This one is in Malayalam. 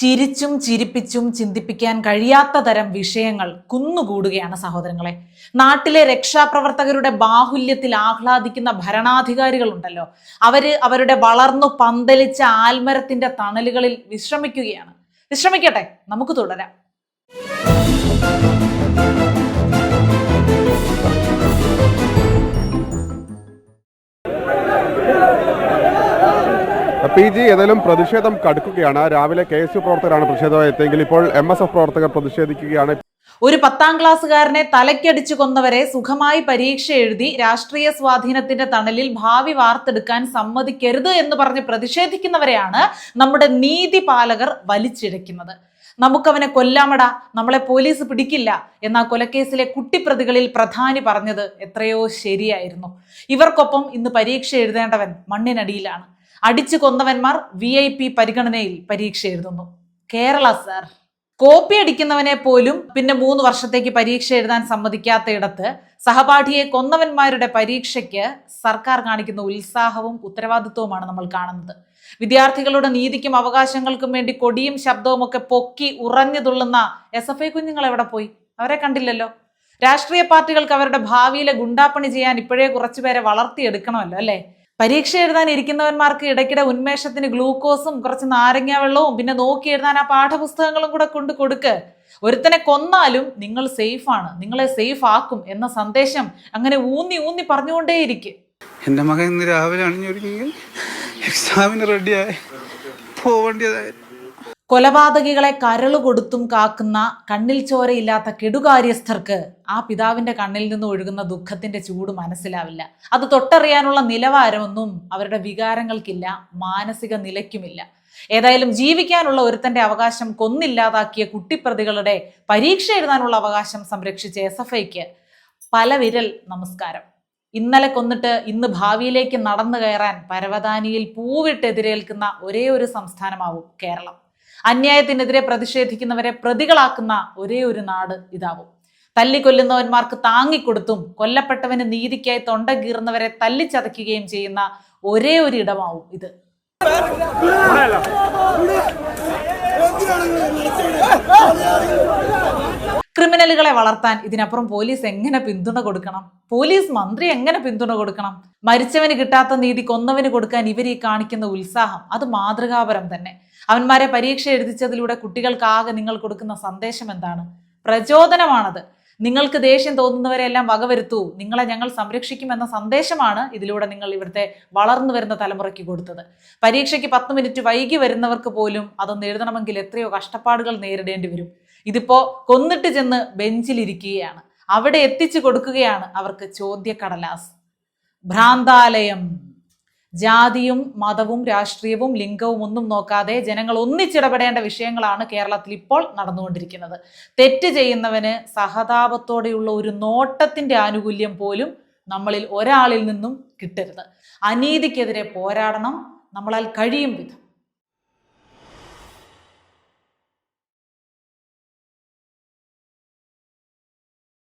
ചിരിച്ചും ചിരിപ്പിച്ചും ചിന്തിപ്പിക്കാൻ കഴിയാത്ത തരം വിഷയങ്ങൾ കുന്നുകൂടുകയാണ് സഹോദരങ്ങളെ. നാട്ടിലെ രക്ഷാപ്രവർത്തകരുടെ ബാഹുല്യത്തിൽ ആഹ്ലാദിക്കുന്ന ഭരണാധികാരികളുണ്ടല്ലോ. അവർ അവരുടെ വളർന്നു പന്തലിച്ച ആൽമരത്തിന്റെ തണലുകളിൽ വിശ്രമിക്കുകയാണ്. വിശ്രമിക്കട്ടെ നമുക്ക് തുടരാം. പി ജി ഏതായാലും പ്രതിഷേധം കടുക്കുകയാണ്. രാവിലെ കെ എസ് യു പ്രവർത്തകരാണ് പ്രതിഷേധമായി എത്തിയെങ്കിൽ ഇപ്പോൾ എം എസ് എഫ് പ്രവർത്തകർ പ്രതിഷേധിക്കുകയാണ്. ഒരു പത്താം ക്ലാസ്സുകാരനെ തലയ്ക്കടിച്ചു കൊന്നവരെ സുഖമായി പരീക്ഷ എഴുതി രാഷ്ട്രീയ സ്വാധീനത്തിന്റെ തണലിൽ ഭാവി വാർത്തെടുക്കാൻ സമ്മതിക്കരുത് എന്ന് പറഞ്ഞ് പ്രതിഷേധിക്കുന്നവരെയാണ് നമ്മുടെ നീതി പാലകർ വലിച്ചിഴയ്ക്കുന്നത്. നമുക്കവനെ കൊല്ലാമട. നമ്മളെ പോലീസ് പിടിക്കില്ല എന്ന കൊലക്കേസിലെ കുട്ടിപ്രതികളിൽ പ്രധാനി പറഞ്ഞത് എത്രയോ ശരിയായിരുന്നു. ഇവർക്കൊപ്പം ഇന്ന് പരീക്ഷ എഴുതേണ്ടവൻ മണ്ണിനടിയിലാണ്. അടിച്ചു കൊന്നവന്മാർ വി ഐ പി പരിഗണനയിൽ പരീക്ഷ എഴുതുന്നു. കേരള സാർ. കോപ്പി അടിക്കുന്നവനെ പോലും പിന്നെ മൂന്ന് വർഷത്തേക്ക് പരീക്ഷ എഴുതാൻ സമ്മതിക്കാത്തയിടത്ത് സഹപാഠിയെ കൊന്നവന്മാരുടെ പരീക്ഷയ്ക്ക് സർക്കാർ കാണിക്കുന്ന ഉത്സാഹവും ഉത്തരവാദിത്വവുമാണ് നമ്മൾ കാണുന്നത്. വിദ്യാർത്ഥികളുടെ നീതിക്കും അവകാശങ്ങൾക്കും വേണ്ടി കൊടിയും ശബ്ദവും ഒക്കെ പൊക്കി ഉറഞ്ഞു തുള്ളുന്ന എസ് എഫ് ഐ കുഞ്ഞുങ്ങൾ എവിടെ പോയി? അവരെ കണ്ടില്ലല്ലോ. രാഷ്ട്രീയ പാർട്ടികൾക്ക് അവരുടെ ഭാവിയിലെ ഗുണ്ടാപ്പണി ചെയ്യാൻ ഇപ്പോഴേ കുറച്ചുപേരെ വളർത്തിയെടുക്കണമല്ലോ അല്ലേ? പരീക്ഷ എഴുതാൻ ഇരിക്കുന്നവന്മാർക്ക് ഇടയ്ക്കിടെ ഉന്മേഷത്തിന് ഗ്ലൂക്കോസും കുറച്ച് നാരങ്ങ വെള്ളവും പിന്നെ നോക്കി എഴുതാൻ ആ പാഠപുസ്തകങ്ങളും കൂടെ കൊണ്ട് കൊടുക്ക്. ഒരുത്തനെ കൊന്നാലും നിങ്ങൾ സേഫാണ് നിങ്ങളെ സേഫ് ആക്കും എന്ന സന്ദേശം അങ്ങനെ ഊന്നി ഊന്നി പറഞ്ഞുകൊണ്ടേയിരിക്കും. എന്റെ മകൻ ഇന്ന് രാവിലെ അണിഞ്ഞൊരുങ്ങി. എക്സാമിന് റെഡിയായി പോവേണ്ടതായി കൊലപാതകികളെ കരൾ കൊടുത്തും കാക്കുന്ന കണ്ണിൽ ചോരയില്ലാത്ത കെടുകാര്യസ്ഥർക്ക് ആ പിതാവിന്റെ കണ്ണിൽ നിന്ന് ഒഴുകുന്ന ദുഃഖത്തിന്റെ ചൂട് മനസ്സിലാവില്ല. അത് തൊട്ടറിയാനുള്ള നിലവാരമൊന്നും അവരുടെ വികാരങ്ങൾക്കില്ല മാനസിക നിലയ്ക്കുമില്ല. ഏതായാലും ജീവിക്കാനുള്ള ഒരുത്തന്റെ അവകാശം കൊന്നില്ലാതാക്കിയ കുട്ടിപ്രതികളുടെ പരീക്ഷ എഴുതാനുള്ള അവകാശം സംരക്ഷിച്ച എസ് എഫ് ഐക്ക് പല വിരൽ നമസ്കാരം. ഇന്നലെ കൊന്നിട്ട് ഇന്ന് ഭാവിയിലേക്ക് നടന്നു കയറാൻ പരവതാനിയിൽ പൂവിട്ടെതിരേൽക്കുന്ന ഒരേ ഒരു സംസ്ഥാനമാവും കേരളം. അന്യായത്തിനെതിരെ പ്രതിഷേധിക്കുന്നവരെ പ്രതികളാക്കുന്ന ഒരേ ഒരു നാട് ഇതാവും. തല്ലിക്കൊല്ലുന്നവന്മാർക്ക് താങ്ങിക്കൊടുത്തും കൊല്ലപ്പെട്ടവന് നീതിക്കായി തൊണ്ട കീറുന്നവരെ തല്ലിച്ചതയ്ക്കുകയും ചെയ്യുന്ന ഒരേ ഒരു ഇടമാവും ഇത്. ക്രിമിനലുകളെ വളർത്താൻ ഇതിനപ്പുറം പോലീസ് എങ്ങനെ പിന്തുണ കൊടുക്കണം? പോലീസ് മന്ത്രി എങ്ങനെ പിന്തുണ കൊടുക്കണം? മരിച്ചവന് കിട്ടാത്ത നീതി കൊന്നവന് കൊടുക്കാൻ ഇവർ ഈ കാണിക്കുന്ന ഉത്സാഹം അത് മാതൃകാപരം തന്നെ. അവന്മാരെ പരീക്ഷ എഴുതിച്ചതിലൂടെ കുട്ടികൾക്കാകെ നിങ്ങൾ കൊടുക്കുന്ന സന്ദേശം എന്താണ്? പ്രചോദനമാണത്. നിങ്ങൾക്ക് ദേഷ്യം തോന്നുന്നവരെല്ലാം വകവരുത്തൂ. നിങ്ങളെ ഞങ്ങൾ സംരക്ഷിക്കുമെന്ന സന്ദേശമാണ് ഇതിലൂടെ നിങ്ങൾ ഇവിടുത്തെ വളർന്നു വരുന്ന തലമുറയ്ക്ക് കൊടുത്തത്. പരീക്ഷയ്ക്ക് പത്ത് മിനിറ്റ് വൈകി വരുന്നവർക്ക് പോലും അതൊന്ന് എഴുതണമെങ്കിൽ എത്രയോ കഷ്ടപ്പാടുകൾ നേരിടേണ്ടി വരും. ഇതിപ്പോ കൊന്നിട്ട് ചെന്ന് ബെഞ്ചിലിരിക്കുകയാണ്. അവിടെ എത്തിച്ചു കൊടുക്കുകയാണ് അവർക്ക് ചോദ്യക്കടലാസ്. ഭ്രാന്താലയം. ജാതിയും മതവും രാഷ്ട്രീയവും ലിംഗവും ഒന്നും നോക്കാതെ ജനങ്ങൾ ഒന്നിച്ചിടപെടേണ്ട വിഷയങ്ങളാണ് കേരളത്തിൽ ഇപ്പോൾ നടന്നുകൊണ്ടിരിക്കുന്നത്. തെറ്റ് ചെയ്യുന്നവന് സഹതാപത്തോടെയുള്ള ഒരു നോട്ടത്തിന്റെ ആനുകൂല്യം പോലും നമ്മളിൽ ഒരാളിൽ നിന്നും കിട്ടരുത്. അനീതിക്കെതിരെ പോരാടണം. നമ്മളാൽ കഴിയും വിധം.